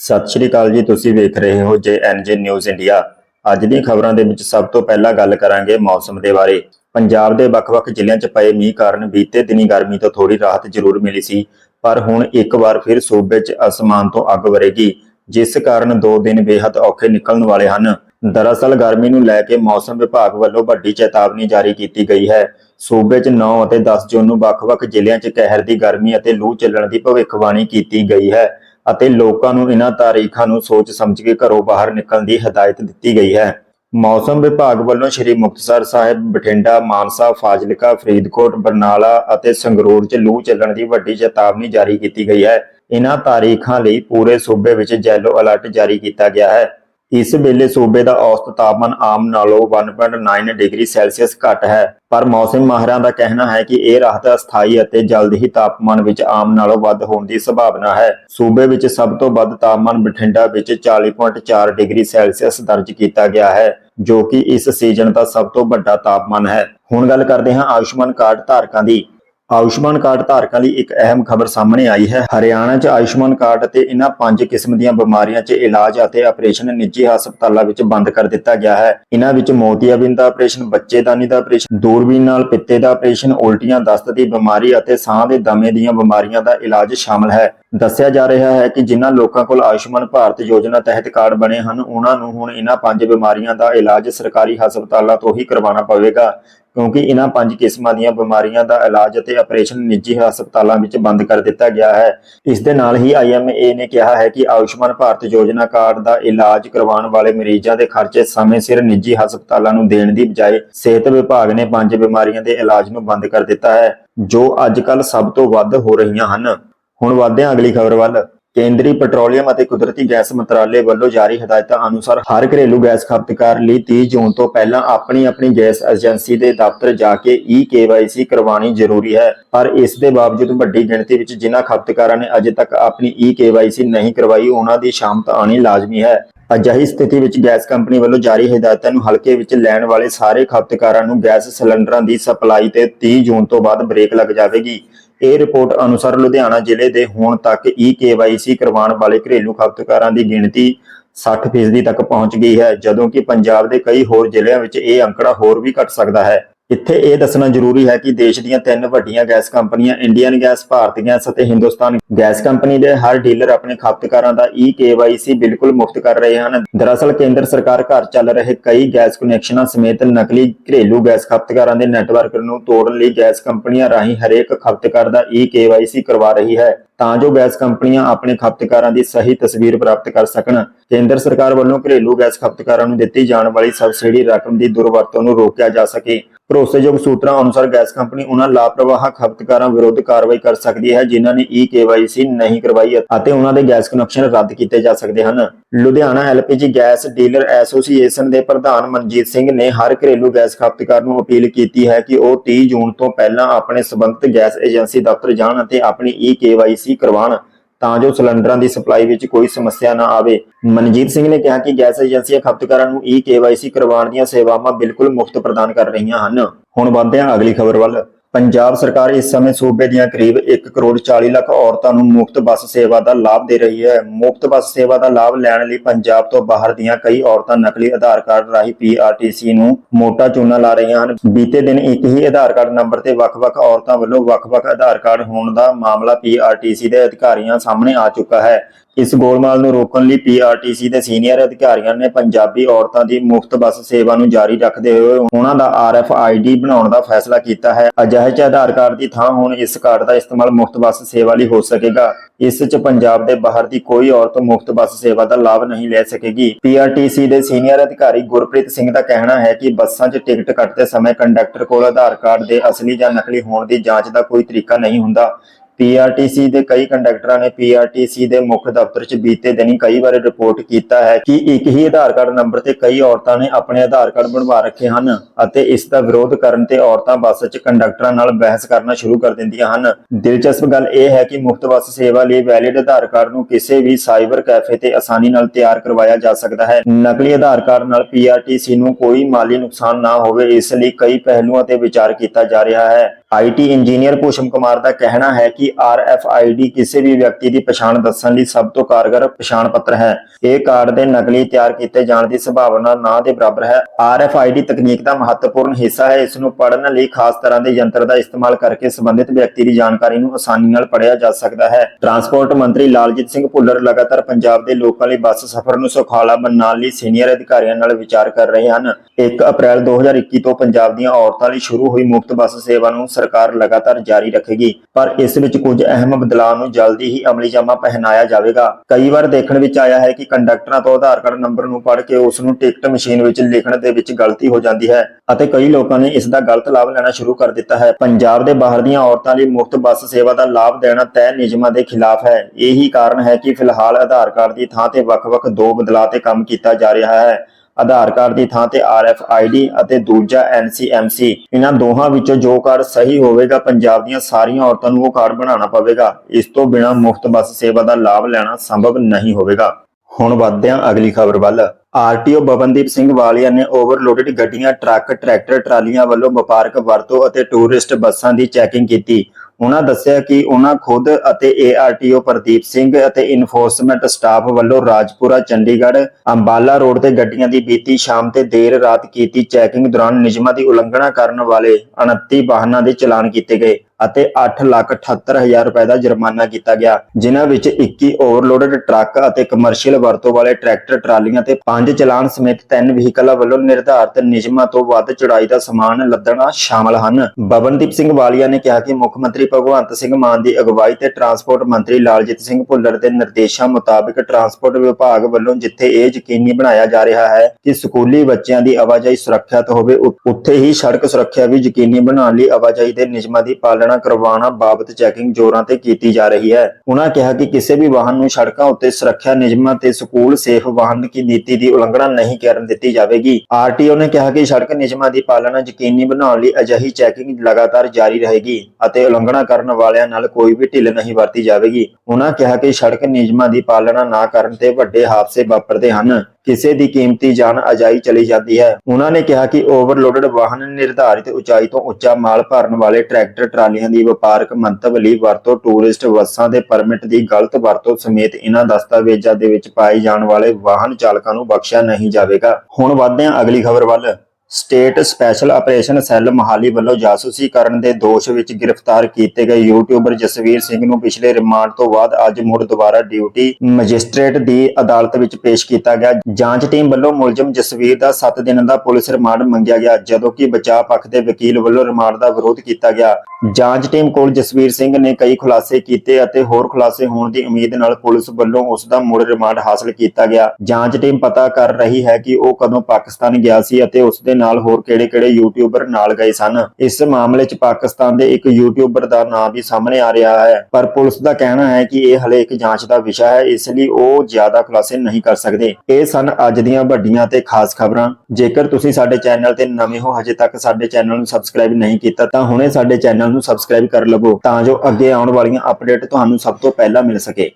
ਸਤਿ ਸ਼੍ਰੀ ਅਕਾਲ ਜੀ, ਤੁਸੀਂ ਵੇਖ ਰਹੇ ਹੋ ਜੇ ਜੇਐਨਜੇ ਨਿਊਜ਼ ਇੰਡੀਆ। ਅੱਜ ਦੀਆਂ ਖਬਰਾਂ ਦੇ ਵਿੱਚ ਸਭ ਤੋਂ ਪਹਿਲਾਂ ਗੱਲ ਕਰਾਂਗੇ ਮੌਸਮ ਦੇ ਬਾਰੇ। ਪੰਜਾਬ ਦੇ ਵੱਖ-ਵੱਖ ਜ਼ਿਲ੍ਹਿਆਂ 'ਚ ਪਏ ਮੀਂਹ ਕਾਰਨ ਬੀਤੇ ਦਿਨੀ ਗਰਮੀ ਤੋਂ ਥੋੜੀ ਰਾਹਤ ਜ਼ਰੂਰ ਮਿਲੀ ਸੀ, ਪਰ ਹੁਣ ਇੱਕ ਵਾਰ ਫਿਰ ਸੂਬੇ 'ਚ ਅਸਮਾਨ ਤੋਂ ਅੱਗ ਵਰੇਗੀ, ਜਿਸ ਕਾਰਨ ਦੋ ਦਿਨ ਬੇहद ਔਖੇ ਨਿਕਲਣ ਵਾਲੇ ਹਨ। ਦਰਅਸਲ ਗਰਮੀ ਨੂੰ ਲੈ ਕੇ ਮੌਸਮ ਵਿਭਾਗ ਵੱਲੋਂ ਵੱਡੀ ਚੇਤਾਵਨੀ ਜਾਰੀ ਕੀਤੀ ਗਈ ਹੈ। ਸੂਬੇ 'ਚ 9 ਅਤੇ 10 ਜੂਨ ਨੂੰ ਵੱਖ-ਵੱਖ ਜ਼ਿਲ੍ਹਿਆਂ 'ਚ ਕਹਿਰ ਦੀ ਗਰਮੀ ਅਤੇ ਲੂ ਚੱਲਣ ਦੀ ਭਵਿੱਖਬਾਣੀ ਕੀਤੀ ਗਈ ਹੈ। ਅਤੇ ਲੋਕਾਂ ਨੂੰ ਇਹਨਾਂ ਤਾਰੀਖਾਂ ਨੂੰ ਸੋਚ ਸਮਝ ਕੇ ਘਰੋਂ ਬਾਹਰ ਨਿਕਲਣ ਦੀ ਹਦਾਇਤ ਦਿੱਤੀ ਗਈ ਹੈ। ਮੌਸਮ ਵਿਭਾਗ ਵੱਲੋਂ ਸ੍ਰੀ ਮੁਕਤਸਰ ਸਾਹਿਬ, ਬਠਿੰਡਾ, ਮਾਨਸਾ, ਫਾਜ਼ਿਲਕਾ, ਫਰੀਦਕੋਟ, ਬਰਨਾਲਾ ਅਤੇ ਸੰਗਰੂਰ 'ਚ ਲੂ ਚੱਲਣ ਦੀ ਵੱਡੀ ਚੇਤਾਵਨੀ ਜਾਰੀ ਕੀਤੀ ਗਈ ਹੈ। ਇਹਨਾਂ ਤਾਰੀਖਾਂ ਲਈ ਪੂਰੇ ਸੂਬੇ ਵਿੱਚ ਯੈਲੋ ਅਲਰਟ ਜਾਰੀ ਕੀਤਾ ਗਿਆ ਹੈ। ਇਸ ਵੇਲੇ ਸੂਬੇ ਦਾ ਔਸਤ ਤਾਪਮਾਨ ਆਮ ਨਾਲੋਂ 1.9 ਡਿਗਰੀ ਸੈਲਸੀਅਸ ਘੱਟ ਹੈ। ਪਰ ਮੌਸਮ ਮਾਹਿਰਾਂ ਦਾ ਕਹਿਣਾ ਹੈ ਕਿ ਇਹ ਰਾਹਤ ਅਸਥਾਈ ਅਤੇ ਜਲਦ ਹੀ ਤਾਪਮਾਨ ਵਿੱਚ ਆਮ ਨਾਲੋਂ ਵੱਧ ਹੋਣ ਦੀ ਸੰਭਾਵਨਾ ਹੈ। ਸੂਬੇ ਵਿੱਚ ਸਭ ਤੋਂ ਵੱਧ ਤਾਪਮਾਨ ਬਠਿੰਡਾ ਵਿੱਚ 40.4 ਡਿਗਰੀ ਸੈਲਸੀਅਸ ਦਰਜ ਕੀਤਾ ਗਿਆ ਹੈ, ਜੋ ਕਿ ਇਸ ਸੀਜ਼ਨ ਦਾ ਸਭ ਤੋਂ ਵੱਡਾ ਤਾਪਮਾਨ ਹੈ। ਹੁਣ ਗੱਲ ਕਰਦੇ ਹਾਂ ਆਯੁਸ਼ਮਾਨ ਕਾਰਡ ਧਾਰਕਾਂ ਦੀ। ਆਯੁਸ਼ਮਾਨ ਕਾਰਡ ਧਾਰਕਾਂ ਲਈ ਇੱਕ ਅਹਿਮ ਖਬਰ ਸਾਹਮਣੇ ਆਈ ਹੈ। ਹਰਿਆਣਾ 'ਚ ਆਯੁਸ਼ਮਾਨ ਕਾਰਡ ਅਤੇ ਇਹਨਾਂ ਪੰਜ ਕਿਸਮ ਦੀਆਂ ਬਿਮਾਰੀਆਂ 'ਚ ਇਲਾਜ ਅਤੇ ਆਪਰੇਸ਼ਨ ਨਿੱਜੀ ਹਸਪਤਾਲਾਂ ਵਿੱਚ ਬੰਦ ਕਰ ਦਿੱਤਾ ਗਿਆ ਹੈ। ਇਹਨਾਂ ਵਿੱਚ ਮੋਤੀਆਬਿੰਦ ਦਾ ਆਪਰੇਸ਼ਨ, ਬੱਚੇਦਾਨੀ ਦਾ ਆਪਰੇਸ਼ਨ, ਦੂਰਬੀਨ ਨਾਲ ਪਿੱਤੇ ਦਾ ਆਪਰੇਸ਼ਨ, ਉਲਟੀਆਂ ਦਸਤ ਦੀ ਬਿਮਾਰੀ ਅਤੇ ਸਾਹ ਦੇ ਦਮੇ ਦੀਆਂ ਬਿਮਾਰੀਆਂ ਦਾ ਇਲਾਜ ਸ਼ਾਮਲ ਹੈ। ਦੱਸਿਆ ਜਾ ਰਿਹਾ ਹੈ ਕਿ ਜਿਨ੍ਹਾਂ ਲੋਕਾਂ ਕੋਲ ਆਯੁਸ਼ਮਾਨ ਭਾਰਤ ਯੋਜਨਾ ਤਹਿਤ ਕਾਰਡ ਬਣੇ ਹਨ, ਉਹਨਾਂ ਨੂੰ ਹੁਣ ਇਹਨਾਂ ਪੰਜ ਬਿਮਾਰੀਆਂ ਦਾ ਇਲਾਜ ਸਰਕਾਰੀ ਹਸਪਤਾਲਾਂ ਤੋਂ ਹੀ ਕਰਵਾਉਣਾ ਪਵੇਗਾ, ਕਿਉਂਕਿ ਇਹਨਾਂ ਪੰਜ ਕਿਸਮਾਂ ਦੀਆਂ ਬਿਮਾਰੀਆਂ ਦਾ ਇਲਾਜ ਅਤੇ ਆਪਰੇਸ਼ਨ ਨਿੱਜੀ ਹਸਪਤਾਲਾਂ ਵਿੱਚ ਬੰਦ ਕਰ ਦਿੱਤਾ ਗਿਆ ਹੈ। ਇਸ ਦੇ ਨਾਲ ਹੀ ਆਈਐਮਏ ਨੇ ਕਿਹਾ ਹੈ ਕਿ ਆਯੁਸ਼ਮਾਨ ਭਾਰਤ ਯੋਜਨਾ ਕਾਰਡ ਦਾ ਇਲਾਜ ਕਰਵਾਉਣ ਵਾਲੇ ਮਰੀਜ਼ਾਂ ਦੇ ਖਰਚੇ ਸਮੇਂ ਸਿਰ ਨਿੱਜੀ ਹਸਪਤਾਲਾਂ ਨੂੰ ਦੇਣ ਦੀ ਬਜਾਏ ਸਿਹਤ ਵਿਭਾਗ ਨੇ ਪੰਜ ਬਿਮਾਰੀਆਂ ਦੇ ਇਲਾਜ ਨੂੰ ਬੰਦ ਕਰ ਦਿੱਤਾ ਹੈ, ਜੋ ਅੱਜ ਕੱਲ੍ਹ ਸਭ ਤੋਂ ਵੱਧ ਹੋ ਰਹੀਆਂ ਹਨ। ਹੁਣ ਵਧਦੇ ਹਾਂ ਅਗਲੀ ਖਬਰ ਵੱਲ। ਕੇਂਦਰੀ ਪੈਟਰੋਲੀਅਮ ਅਤੇ ਕੁਦਰਤੀ ਗੈਸ ਮੰਤਰਾਲੇ ਵੱਲੋਂ ਜਾਰੀ ਹਦਾਇਤਾਂ ਅਨੁਸਾਰ ਹਰ ਘਰੇਲੂ ਗੈਸ ਖਪਤਕਾਰ ਲਈ 30 ਜੂਨ ਤੋਂ ਪਹਿਲਾਂ ਆਪਣੀ ਆਪਣੀ ਗੈਸ ਏਜੰਸੀ ਦੇ ਦਫ਼ਤਰ ਜਾ ਕੇ ਈ ਕੇਵਾਈਸੀ ਕਰਵਾਉਣੀ ਜ਼ਰੂਰੀ ਹੈ। ਪਰ ਇਸ ਦੇ ਬਾਵਜੂਦ ਵੱਡੀ ਗਿਣਤੀ ਵਿੱਚ ਜਿਨ੍ਹਾਂ ਖਪਤਕਾਰਾਂ ਨੇ ਅਜੇ ਤੱਕ ਆਪਣੀ ਈ ਕੇਵਾਈਸੀ ਨਹੀਂ ਕਰਵਾਈ, ਉਹਨਾਂ ਦੀ ਸ਼ਾਮਤ ਆਣੀ ਲਾਜ਼ਮੀ ਹੈ। ਅਜਿਹੀ ਸਥਿਤੀ ਵਿੱਚ ਗੈਸ ਕੰਪਨੀ ਵੱਲੋਂ ਜਾਰੀ ਹਦਾਇਤਾਂ ਨੂੰ ਹਲਕੇ ਵਿੱਚ ਲੈਣ ਵਾਲੇ ਸਾਰੇ ਖਪਤਕਾਰਾਂ ਨੂੰ ਗੈਸ ਸਿਲੰਡਰਾਂ ਦੀ ਸਪਲਾਈ ਤੇ 30 ਜੂਨ ਤੋਂ ਬਾਅਦ ਬ੍ਰੇਕ ਲੱਗ ਜਾਵੇਗੀ। ਇਹ ਰਿਪੋਰਟ ਅਨੁਸਾਰ ਲੁਧਿਆਣਾ ਜ਼ਿਲ੍ਹੇ ਦੇ ਹੁਣ ਤੱਕ ਈ ਕੇਵਾਈਸੀ ਕਰਵਾਉਣ ਵਾਲੇ ਘਰੇਲੂ ਖਪਤਕਾਰਾਂ ਦੀ ਗਿਣਤੀ 60% ਤੱਕ ਪਹੁੰਚ ਗਈ ਹੈ, ਜਦੋਂ ਕਿ ਪੰਜਾਬ ਦੇ ਕਈ ਹੋਰ ਜ਼ਿਲ੍ਹਿਆਂ ਵਿੱਚ ਇਹ ਅੰਕੜਾ ਹੋਰ ਵੀ ਘਟ ਸਕਦਾ ਹੈ। ਇੱਥੇ ਇਹ ਦੱਸਣਾ ਜ਼ਰੂਰੀ ਹੈ ਕਿ ਦੇਸ਼ ਦੀਆਂ ਤਿੰਨ ਵੱਡੀਆਂ ਗੈਸ ਕੰਪਨੀਆਂ ਇੰਡੀਅਨ ਗੈਸ ਭਾਰਤ ਗੈਸ ਅਤੇ ਹਿੰਦੁਸਤਾਨ ਗੈਸ ਕੰਪਨੀ ਦੇ ਹਰ ਡੀਲਰ ਆਪਣੇ ਖਪਤਕਾਰਾਂ ਦਾ ਈ ਕੇਵਾਈਸੀ ਬਿਲਕੁਲ ਮੁਫਤ ਕਰ ਰਹੇ ਹਨ। ਦਰਅਸਲ ਕੇਂਦਰ ਸਰਕਾਰ ਘਰ ਚੱਲ ਰਹੇ ਕਈ ਗੈਸ ਕਨੈਕਸ਼ਨਾਂ ਸਮੇਤ ਨਕਲੀ ਘਰੇਲੂ ਗੈਸ ਖਪਤਕਾਰਾਂ ਦੇ ਨੈਟਵਰਕ ਨੂੰ ਤੋੜਨ ਲਈ ਗੈਸ ਕੰਪਨੀਆਂ ਰਾਹੀਂ ਹਰੇਕ ਖਪਤਕਾਰ ਦਾ ਈ ਕੇਵਾਈਸੀ ਕਰਵਾ ਰਹੀ ਹੈ ਤਾਂ ਜੋ ਗੈਸ ਕੰਪਨੀਆਂ ਆਪਣੇ ਖਪਤਕਾਰਾਂ ਦੀ ਸਹੀ ਤਸਵੀਰ ਪ੍ਰਾਪਤ ਕਰ ਸਕਣ। ਕੇਂਦਰ ਸਰਕਾਰ ਵੱਲੋਂ ਘਰੇਲੂ ਗੈਸ ਖਪਤਕਾਰਾਂ ਨੂੰ ਦਿੱਤੀ ਜਾਣ ਵਾਲੀ ਸਬਸਿਡੀ ਰਕਮ ਦੀ ਦੁਰਵਰਤੋਂ ਨੂੰ ਰੋਕਿਆ ਜਾ ਸਕੇ। ਭਰੋਸੇਯੋਗ ਸੂਤਰਾਂ ਅਨੁਸਾਰ ਗੈਸ ਕੰਪਨੀ ਉਹਨਾਂ ਲਾਪਰਵਾਹ ਖਪਤਕਾਰਾਂ ਵਿਰੁੱਧ ਕਾਰਵਾਈ ਕਰ ਸਕਦੀ ਹੈ, ਜਿਨ੍ਹਾਂ ਨੇ ਈ ਕੇਵਾਈਸੀ ਨਹੀਂ ਕਰਵਾਈ ਅਤੇ ਉਹਨਾਂ ਦੇ ਗੈਸ ਕਨੈਕਸ਼ਨ ਰੱਦ ਕੀਤੇ ਜਾ ਸਕਦੇ ਹਨ। Ludhiana LPG gas dealer association ਦੇ ਪ੍ਰਧਾਨ ਮਨਜੀਤ ਸਿੰਘ ਨੇ ਹਰ ਘਰੇਲੂ ਗੈਸ ਖਪਤਕਾਰ ਨੂੰ ਅਪੀਲ ਕੀਤੀ ਹੈ ਕਿ ਉਹ 30 ਜੂਨ ਤੋਂ ਪਹਿਲਾਂ ਆਪਣੇ ਸਬੰਧਤ ਗੈਸ ਏਜੰਸੀ ਦਫ਼ਤਰ ਜਾਣ ਅਤੇ ਆਪਣੀ ਈ ਕੇਵਾਈਸੀ ਕਰਵਾਉਣ। ਤਾਂ ਜੋ ਸਿਲੰਡਰਾਂ ਦੀ ਸਪਲਾਈ ਵਿੱਚ ਕੋਈ ਸਮੱਸਿਆ ਨਾ ਆਵੇ। ਮਨਜੀਤ ਸਿੰਘ ਨੇ ਕਿਹਾ ਕਿ ਗੈਸ ਏਜੰਸੀਆਂ ਖਪਤਕਾਰਾਂ ਨੂੰ ਈ ਕੇਵਾਈਸੀ ਕਰਵਾਉਣ ਦੀਆਂ ਸੇਵਾਵਾਂ ਬਿਲਕੁਲ ਮੁਫਤ ਪ੍ਰਦਾਨ ਕਰ ਰਹੀਆਂ ਹਨ। ਹੁਣ ਵਧਦੇ ਹਾਂ ਅਗਲੀ ਖਬਰ ਵੱਲ। ਪੰਜਾਬ ਸਰਕਾਰ ਇਸ ਸਮੇਂ ਸੂਬੇ ਦੀਆਂ ਕਰੀਬ 1 ਕਰੋੜ 40 ਲੱਖ ਔਰਤਾਂ ਨੂੰ ਮੁਫਤ ਬੱਸ ਸੇਵਾ ਦਾ ਲਾਭ ਦੇ ਰਹੀ ਹੈ। ਮੁਫਤ ਬੱਸ ਸੇਵਾ ਦਾ ਲਾਭ ਲੈਣ ਲਈ ਪੰਜਾਬ ਤੋਂ ਬਾਹਰ ਦੀਆਂ ਕਈ ਔਰਤਾਂ ਨਕਲੀ ਆਧਾਰ ਕਾਰਡ ਰਾਹੀਂ ਪੀਆਰਟੀਸੀ ਨੂੰ ਮੋਟਾ ਚੂਨਾ ਲਾ ਰਹੀਆਂ ਹਨ। ਬੀਤੇ ਦਿਨ ਇੱਕ ਹੀ ਆਧਾਰ ਕਾਰਡ ਨੰਬਰ ਤੇ ਵੱਖ-ਵੱਖ ਔਰਤਾਂ ਵੱਲੋਂ ਵੱਖ-ਵੱਖ ਆਧਾਰ ਕਾਰਡ ਹੋਣ ਦਾ ਮਾਮਲਾ ਪੀਆਰਟੀਸੀ ਦੇ ਅਧਿਕਾਰੀਆਂ ਸਾਹਮਣੇ ਆ ਚੁੱਕਾ ਹੈ। ਇਸ ਗੋਲਮਾਲ ਨੂੰ ਰੋਕਣ ਲਈ ਪੀਆਰਟੀਸੀ ਦੇ ਸੀਨੀਅਰ ਅਧਿਕਾਰੀਆਂ ਨੇ ਪੰਜਾਬੀ ਔਰਤਾਂ ਦੀ ਮੁਫਤ ਬੱਸ ਸੇਵਾ ਨੂੰ ਜਾਰੀ ਰੱਖਦੇ ਹੋਏ ਉਹਨਾਂ ਦਾ ਆਰਐਫਆਈਡੀ ਬਣਾਉਣ ਦਾ ਫੈਸਲਾ ਕੀਤਾ ਹੈ। ਅਜਿਹੇ ਚ ਆਧਾਰ ਕਾਰਡ ਦੀ ਥਾਂ ਹੁਣ ਇਸ ਕਾਰਡ ਦਾ ਇਸਤੇਮਾਲ ਮੁਫਤ ਬੱਸ ਸੇਵਾ ਲਈ ਹੋ ਸਕੇਗਾ। ਇਸ ਚ ਪੰਜਾਬ ਦੇ ਬਾਹਰ ਦੀ ਕੋਈ ਔਰਤ ਮੁਫਤ ਬੱਸ ਸੇਵਾ ਦਾ ਲਾਭ ਨਹੀਂ ਲੈ ਸਕੇਗੀ। ਪੀਆਰਟੀਸੀ ਦੇ ਸੀਨੀਅਰ ਅਧਿਕਾਰੀ ਗੁਰਪ੍ਰੀਤ ਸਿੰਘ ਦਾ ਕਹਿਣਾ ਹੈ ਕਿ ਬੱਸਾਂ 'ਚ ਟਿਕਟ ਕੱਟਦੇ ਸਮੇਂ ਕੰਡਕਟਰ ਕੋਲ ਆਧਾਰ ਕਾਰਡ ਦੇ ਅਸਲੀ ਜਾਂ ਨਕਲੀ ਹੋਣ ਦੀ ਜਾਂਚ ਦਾ ਕੋਈ ਤਰੀਕਾ ਨਹੀਂ ਹੁੰਦਾ। ਪੀਆਰਟੀਸੀ ਦੇ ਕਈ ਕੰਡਕਟਰਾਂ ਨੇ ਪੀਆਰਟੀਸੀ ਦੇ ਮੁੱਖ ਦਫ਼ਤਰ 'ਚ ਬੀਤੇ ਦਿਨੀ ਕਈ ਵਾਰ ਰਿਪੋਰਟ ਕੀਤਾ ਹੈ ਕਿ ਇੱਕ ਹੀ ਆਧਾਰ ਕਾਰਡ ਨੰਬਰ ਤੇ ਕਈ ਔਰਤਾਂ ਨੇ ਆਪਣੇ ਆਧਾਰ ਕਾਰਡ ਬਣਵਾ ਰੱਖੇ ਹਨ ਅਤੇ ਇਸ ਦਾ ਵਿਰੋਧ ਕਰਨ ਤੇ ਔਰਤਾਂ ਬੱਸ 'ਚ ਕੰਡਕਟਰਾਂ ਨਾਲ ਬਹਿਸ ਕਰਨਾ ਸ਼ੁਰੂ ਕਰ ਦਿੰਦੀਆਂ ਹਨ। ਦਿਲਚਸਪ ਗੱਲ ਇਹ ਹੈ ਕਿ ਮੁਫਤ ਬੱਸ ਸੇਵਾ ਲਈ ਵੈਲਿਡ ਆਧਾਰ ਕਾਰਡ ਨੂੰ ਕਿਸੇ ਵੀ ਸਾਈਬਰ ਕੈਫੇ ਤੇ ਆਸਾਨੀ ਨਾਲ ਤਿਆਰ ਕਰਵਾਇਆ ਜਾ ਸਕਦਾ ਹੈ। ਨਕਲੀ ਆਧਾਰ ਕਾਰਡ ਨਾਲ ਪੀਆਰਟੀਸੀ ਨੂੰ ਕੋਈ ਮਾਲੀ ਨੁਕਸਾਨ ਨਾ ਹੋਵੇ, ਇਸ ਲਈ ਕਈ ਪਹਿਲੂਆਂ ਤੇ ਵਿਚਾਰ ਕੀਤਾ ਜਾ ਰਿਹਾ ਹੈ। ਆਈਟੀ ਇੰਜੀਨੀਅਰ ਭੂਸ਼ਮ ਕੁਮਾਰ ਦਾ ਕਹਿਣਾ ਹੈ ਕਿ RFID ਕਿਸੇ ਵੀ ਵਿਅਕਤੀ ਦੀ ਪਛਾਣ ਦੱਸਣ ਲਈ ਸਭ ਤੋਂ ਕਾਰਗਰ ਪਛਾਣ ਪੱਤਰ ਹੈ। ਇਹ ਕਾਰਡ ਦੇ ਨਕਲੀ ਤਿਆਰ ਕੀਤੇ ਜਾਣ ਦੀ ਸੰਭਾਵਨਾ ਨਾ ਦੇ ਬਰਾਬਰ ਹੈ। RFID ਤਕਨੀਕ ਦਾ ਮਹੱਤਵਪੂਰਨ ਹਿੱਸਾ ਹੈ। ਇਸ ਨੂੰ ਪੜ੍ਹਨ ਲਈ ਖਾਸ ਤਰ੍ਹਾਂ ਦੇ ਯੰਤਰ ਦਾ ਇਸਤੇਮਾਲ ਕਰਕੇ ਸੰਬੰਧਿਤ ਵਿਅਕਤੀ ਦੀ ਜਾਣਕਾਰੀ ਨੂੰ ਆਸਾਨੀ ਨਾਲ ਪੜ੍ਹਿਆ ਜਾ ਸਕਦਾ ਹੈ। ਟਰਾਂਸਪੋਰਟ ਮੰਤਰੀ ਲਾਲਜੀਤ ਸਿੰਘ ਭੁੱਲਰ ਲਗਾਤਾਰ ਪੰਜਾਬ ਦੇ ਲੋਕਾਂ ਲਈ ਬੱਸ ਸਫ਼ਰ ਨੂੰ ਸੁਖਾਲਾ ਬਣਾਉਣ ਲਈ ਸੀਨੀਅਰ ਅਧਿਕਾਰੀਆਂ ਨਾਲ ਵਿਚਾਰ ਕਰ ਰਹੇ ਹਨ। 1 ਅਪ੍ਰੈਲ 2021 ਤੋਂ ਪੰਜਾਬ ਦੀਆਂ ਔਰਤਾਂ ਲਈ ਸ਼ੁਰੂ ਹੋਈ ਮੁਫਤ ਬੱਸ ਸੇਵਾ ਨੂੰ ਸਰਕਾਰ ਲਗਾਤਾਰ ਜਾਰੀ ਰੱਖੇਗੀ, ਪਰ ਇਸ ਵਿੱਚ ਕੁਝ ਅਹਿਮ ਬਦਲਾਅ ਨੂੰ ਜਲਦੀ ਹੀ ਅਮਲੀ ਪਹਿਨਾਇਆ ਜਾਵੇਗਾ। ਕਈ ਵਾਰ ਦੇਖਣ ਵਿੱਚ ਆਇਆ ਹੈ ਕਿ ਕੰਡਕਟਰਾਂ ਤੋਂ ਆਧਾਰ ਕਾਰਡ ਨੰਬਰ ਨੂੰ ਪੜ੍ਹ ਕੇ ਉਸ ਨੂੰ ਟਿਕਟ ਮਸ਼ੀਨ ਵਿੱਚ ਲਿਖਣ ਦੇ ਵਿੱਚ ਗਲਤੀ ਹੋ ਜਾਂਦੀ ਹੈ ਅਤੇ ਕਈ ਲੋਕਾਂ ਨੇ ਇਸ ਦਾ ਗਲਤ ਲਾਭ ਲੈਣਾ ਸ਼ੁਰੂ ਕਰ ਦਿੱਤਾ ਹੈ। ਪੰਜਾਬ ਦੇ ਬਾਹਰ ਦੀਆਂ ਔਰਤਾਂ ਲਈ ਮੁਫਤ ਬੱਸ ਸੇਵਾ ਦਾ ਲਾਭ ਦੇਣਾ ਤੈਅ ਨਿਯਮਾਂ ਦੇ ਖਿਲਾਫ ਹੈ। ਇਹੀ ਕਾਰਨ ਹੈ ਕਿ ਫਿਲਹਾਲ ਆਧਾਰ ਕਾਰਡ ਦੀ ਥਾਂ ਤੇ ਵੱਖ-ਵੱਖ ਦੋ ਬਦਲਾਅ ਤੇ ਕੰਮ ਕੀਤਾ ਜਾ ਰਿਹਾ ਹੈ। ਆਧਾਰ ਕਾਰਡ ਦੀ ਥਾਂ ਤੇ RFID ਅਤੇ ਦੂਜਾ NCMC ਇਹਨਾਂ ਦੋਹਾਂ ਵਿੱਚੋਂ ਜੋ ਕਾਰਡ ਸਹੀ ਹੋਵੇਗਾ, ਪੰਜਾਬ ਦੀਆਂ ਸਾਰੀਆਂ ਔਰਤਾਂ ਨੂੰ ਉਹ ਕਾਰਡ ਬਣਾਉਣਾ ਪਵੇਗਾ। ਇਸ ਤੋਂ ਬਿਨਾਂ ਮੁਫਤ ਬੱਸ ਸੇਵਾ ਦਾ ਲਾਭ ਲੈਣਾ ਸੰਭਵ ਨਹੀਂ ਹੋਵੇਗਾ। ਹੁਣ ਵੱਧਦੇ ਅਗਲੀ ਖਬਰ ਵੱਲ। ਆਰਟੀਓ ਬਵਨਦੀਪ ਸਿੰਘ ਵਾਲੀਆ ਨੇ ਓਵਰਲੋਡਡ ਗੱਡੀਆਂ, ਟਰੱਕ, ਟਰੈਕਟਰ, ਟਰਾਲੀਆਂ ਵੱਲੋਂ ਵਪਾਰਕ ਵਰਤੋਂ ਅਤੇ ਟੂਰਿਸਟ ਬੱਸਾਂ ਦੀ ਚੈਕਿੰਗ ਕੀਤੀ। ਉਹਨਾਂ ਦੱਸਿਆ ਕਿ ਉਹਨਾਂ ਖੁਦ ਅਤੇ ਏਆਰਟੀਓ ਪ੍ਰਦੀਪ ਸਿੰਘ ਅਤੇ ਇਨਫੋਰਸਮੈਂਟ ਸਟਾਫ ਵੱਲੋਂ ਰਾਜਪੁਰਾ, ਚੰਡੀਗੜ੍ਹ, ਅੰਬਾਲਾ ਰੋਡ ਤੇ ਗੱਡੀਆਂ ਦੀ ਬੀਤੀ ਸ਼ਾਮ ਤੇ ਦੇਰ ਰਾਤ ਕੀਤੀ ਚੈਕਿੰਗ ਦੌਰਾਨ ਨਿਯਮਾਂ ਦੀ ਉਲੰਘਣਾ ਕਰਨ ਵਾਲੇ 29 ਵਾਹਨਾਂ ਦੇ ਚਲਾਨ ਕੀਤੇ ਗਏ। ਅਤੇ 878000 ਰੁਪਏ ਦਾ ਜੁਰਮਾਨਾ ਕੀਤਾ ਗਿਆ, ਜਿਨ੍ਹਾਂ ਵਿੱਚ 21 ਓਵਰਲੋਡਡ ਟਰੱਕ ਅਤੇ ਕਮਰਸ਼ੀਅਲ ਵਰਤੋਂ ਵਾਲੇ ਟਰੈਕਟਰ, ਟਰਾਲੀਆਂ ਤੇ 5 ਚਲਾਨ ਸਮੇਤ 3 ਵਹੀਕਲਾਂ ਵੱਲੋਂ ਨਿਰਧਾਰਤ ਨਿਯਮਾਂ ਤੋਂ ਵੱਧ ਚੜਾਈ ਦਾ ਸਮਾਨ ਲੱਦਣਾ ਸ਼ਾਮਲ ਹਨ। ਬਵਨਦੀਪ ਸਿੰਘ ਵਾਲੀਆ ਨੇ ਕਿਹਾ ਕਿ ਮੁੱਖ ਮੰਤਰੀ ਭਗਵੰਤ ਸਿੰਘ ਮਾਨ ਦੀ ਅਗਵਾਈ ਤੇ ਟਰਾਂਸਪੋਰਟ ਮੰਤਰੀ ਲਾਲਜੀਤ ਸਿੰਘ ਭੁੱਲਰ ਦੇ ਨਿਰਦੇਸ਼ਾਂ ਮੁਤਾਬਕ ਟਰਾਂਸਪੋਰਟ ਵਿਭਾਗ ਵੱਲੋਂ ਜਿੱਥੇ ਇਹ ਯਕੀਨੀ ਬਣਾਇਆ ਜਾ ਰਿਹਾ ਹੈ ਕਿ ਸਕੂਲੀ ਬੱਚਿਆਂ ਦੀ ਆਵਾਜਾਈ ਸੁਰੱਖਿਅਤ ਹੋਵੇ ਉੱਥੇ ਹੀ ਸੜਕ ਸੁਰੱਖਿਆ ਵੀ ਯਕੀਨੀ ਬਣਾਉਣ ਲਈ ਆਵਾਜਾਈ ਦੇ ਨਿਯਮਾਂ ਦੀ ਪਾਲਣਾ ਕਰਵਾਉਣਾ ਬਾਬਤ ਚੈਕਿੰਗ ਜ਼ੋਰਾਂ ਤੇ ਕੀਤੀ ਜਾ ਰਹੀ ਹੈ। ਉਹਨਾਂ ਕਿਹਾ ਕਿ ਕਿਸੇ ਵੀ ਵਾਹਨ ਨੂੰ ਸੜਕਾਂ ਉੱਤੇ ਸੁਰੱਖਿਆ ਨਿਯਮਾਂ ਤੇ ਸਕੂਲ ਸੇਫ ਵਾਹਨ ਦੀ ਨੀਤੀ ਦੀ ਉਲੰਘਣਾ ਨਹੀਂ ਕਰਨ ਦਿੱਤੀ ਜਾਵੇਗੀ। ਆਰਟੀਓ ਨੇ ਕਿਹਾ ਕਿ ਸੜਕ ਨਿਯਮਾਂ ਦੀ ਪਾਲਣਾ ਯਕੀਨੀ ਬਣਾਉਣ ਲਈ ਅਜਿਹੀ ਚੈਕਿੰਗ ਲਗਾਤਾਰ ਜਾਰੀ ਰਹੇਗੀ ਅਤੇ ਉਲੰਘਣਾ ਕਰਨ ਵਾਲਿਆਂ ਨਾਲ ਕੋਈ ਵੀ ਢਿੱਲ ਨਹੀਂ ਵਰਤੀ ਜਾਵੇਗੀ। ਉਹਨਾਂ ਕਿਹਾ ਕਿ ਸੜਕ ਨਿਯਮਾਂ ਦੀ ਪਾਲਣਾ ਨਾ ਕਰਨ ਤੇ ਵੱਡੇ ਹਾਦਸੇ ਵਾਪਰਦੇ ਹਨ। ਕਿਸੇ ਦੀ ਕੀਮਤੀ ਜਾਨ ਅਜਾਈ ਚਲੀ ਜਾਂਦੀ ਹੈ। ਉਹਨਾਂ ਨੇ ਕਿਹਾ ਕਿ ਓਵਰਲੋਡਡ ਵਾਹਨ ਨਿਰਧਾਰਿਤ ਉਚਾਈ ਤੋਂ ਉੱਚਾ ਮਾਲ ਭਰਨ ਵਾਲੇ ਟਰੈਕਟਰ, ਟਰਾਲੀਆਂ ਦੀ ਵਪਾਰਕ ਮੰਤਵ ਲਈ ਵਰਤੋਂ, ਟੂਰਿਸਟ ਬੱਸਾਂ ਦੇ ਪਰਮਿਟ ਦੀ ਗਲਤ ਵਰਤੋਂ ਸਮੇਤ ਇਹਨਾਂ ਦਸਤਾਵੇਜ਼ਾਂ ਦੇ ਵਿੱਚ ਪਾਏ ਜਾਣ ਵਾਲੇ ਵਾਹਨ ਚਾਲਕਾਂ ਨੂੰ ਬਖਸ਼ਿਆ ਨਹੀਂ ਜਾਵੇਗਾ। ਹੁਣ ਵਧਦੇ ਹਾਂ ਅਗਲੀ ਖਬਰ ਵੱਲ। State special operation cell Mohali ਵੱਲੋਂ ਜਾਸੂਸੀ ਕਰਨ ਦੇ ਦੋਸ਼ ਵਿੱਚ ਗ੍ਰਿਫਤਾਰ ਕੀਤੇ ਗਏ ਯੂਟਿਊਬਰ ਜਸਵੀਰ ਸਿੰਘ ਨੂੰ ਪਿਛਲੇ ਰਿਮਾਂਡ ਤੋਂ ਬਾਅਦ ਅੱਜ ਮੁੜ ਦੁਬਾਰਾ ਡਿਊਟੀ ਮੈਜਿਸਟ੍ਰੇਟ ਦੀ ਅਦਾਲਤ ਵਿੱਚ ਪੇਸ਼ ਕੀਤਾ ਗਿਆ। ਜਾਂਚ ਟੀਮ ਵੱਲੋਂ ਮੁਲਜ਼ਮ ਜਸਵੀਰ ਦਾ 7 ਦਿਨ ਦਾ ਪੁਲਿਸ ਰਿਮਾਂਡ ਮੰਗਿਆ ਗਿਆ, ਜਦੋਂ ਕਿ ਬਚਾਅ ਪੱਖ ਦੇ ਵਕੀਲ ਵੱਲੋਂ ਰਿਮਾਂਡ ਦਾ ਵਿਰੋਧ ਕੀਤਾ ਗਿਆ। ਜਾਂਚ ਟੀਮ ਕੋਲ ਜਸਵੀਰ ਸਿੰਘ ਨੇ ਕਈ ਖੁਲਾਸੇ ਕੀਤੇ ਅਤੇ ਹੋਰ ਖੁਲਾਸੇ ਹੋਣ ਦੀ ਉਮੀਦ ਨਾਲ ਪੁਲਿਸ ਵੱਲੋਂ ਉਸ ਦਾ ਮੁੜ ਰਿਮਾਂਡ ਹਾਸਲ ਕੀਤਾ ਗਿਆ। ਜਾਂਚ ਟੀਮ ਪਤਾ ਕਰ ਰਹੀ ਹੈ ਕਿ ਉਹ ਕਦੋਂ ਪਾਕਿਸਤਾਨ ਗਿਆ ਸੀ ਅਤੇ ਉਸ ਦੇ ਨਾਲ ਹੋਰ ਕਿਹੜੇ-ਕਿਹੜੇ ਯੂਟਿਊਬਰ ਨਾਲ ਗਏ ਸਨ? ਇਸ ਮਾਮਲੇ 'ਚ ਪਾਕਿਸਤਾਨ ਦੇ ਇੱਕ ਯੂਟਿਊਬਰ ਦਾ ਨਾਮ ਵੀ ਸਾਹਮਣੇ ਆ ਰਿਹਾ ਹੈ, ਪਰ ਪੁਲਿਸ ਦਾ ਕਹਿਣਾ ਹੈ ਕਿ ਇਹ ਹਲੇ ਇੱਕ ਜਾਂਚ ਦਾ ਵਿਸ਼ਾ ਹੈ, ਇਸ ਲਈ ਉਹ ਜ਼ਿਆਦਾ ਖੁਲਾਸੇ ਨਹੀਂ ਕਰ ਸਕਦੇ। ਇਹ ਸਨ ਅੱਜ ਦੀਆਂ ਵੱਡੀਆਂ ਤੇ ਖਾਸ ਖਬਰਾਂ। ਜੇਕਰ ਤੁਸੀਂ ਸਾਡੇ ਚੈਨਲ ਤੇ ਨਵੇਂ ਹੋ, ਹਜੇ ਤੱਕ ਸਾਡੇ ਚੈਨਲ ਨੂੰ ਸਬਸਕ੍ਰਾਈਬ ਨਹੀਂ ਕੀਤਾ, ਤਾਂ ਹੁਣੇ ਸਾਡੇ ਚੈਨਲ ਨੂੰ ਸਬਸਕ੍ਰਾਈਬ ਕਰ ਲਵੋ, ਤਾਂ ਜੋ ਅੱਗੇ ਆਉਣ ਵਾਲੀਆਂ ਅਪਡੇਟ ਤੁਹਾਨੂੰ ਸਭ ਤੋਂ ਪਹਿਲਾਂ ਮਿਲ ਸਕੇ।